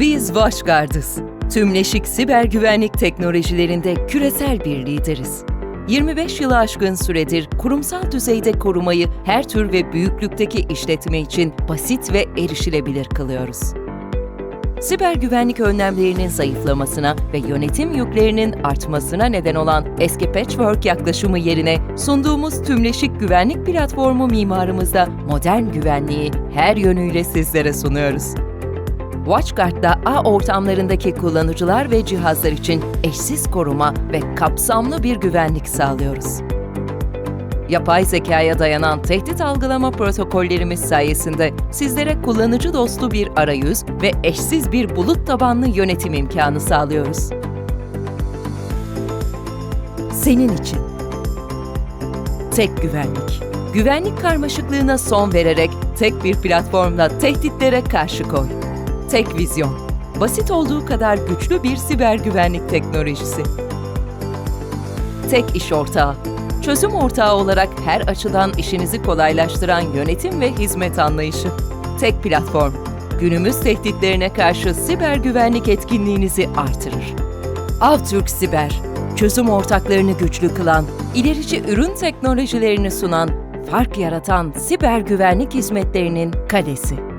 Biz WatchGuard'ız. Tümleşik siber güvenlik teknolojilerinde küresel bir lideriz. 25 yılı aşkın süredir kurumsal düzeyde korumayı her tür ve büyüklükteki işletme için basit ve erişilebilir kılıyoruz. Siber güvenlik önlemlerinin zayıflamasına ve yönetim yüklerinin artmasına neden olan eski patchwork yaklaşımı yerine sunduğumuz tümleşik güvenlik platformu mimarımızda modern güvenliği her yönüyle sizlere sunuyoruz. WatchGuard'da ağ ortamlarındaki kullanıcılar ve cihazlar için eşsiz koruma ve kapsamlı bir güvenlik sağlıyoruz. Yapay zekaya dayanan tehdit algılama protokollerimiz sayesinde sizlere kullanıcı dostu bir arayüz ve eşsiz bir bulut tabanlı yönetim imkanı sağlıyoruz. Senin için. Tek güvenlik. Güvenlik karmaşıklığına son vererek tek bir platformla tehditlere karşı koy. Tek vizyon. Basit olduğu kadar güçlü bir siber güvenlik teknolojisi. Tek iş ortağı. Çözüm ortağı olarak her açıdan işinizi kolaylaştıran yönetim ve hizmet anlayışı. Tek platform. Günümüz tehditlerine karşı siber güvenlik etkinliğinizi artırır. Avtürk Siber. Çözüm ortaklarını güçlü kılan, ilerici ürün teknolojilerini sunan, fark yaratan siber güvenlik hizmetlerinin kalesi.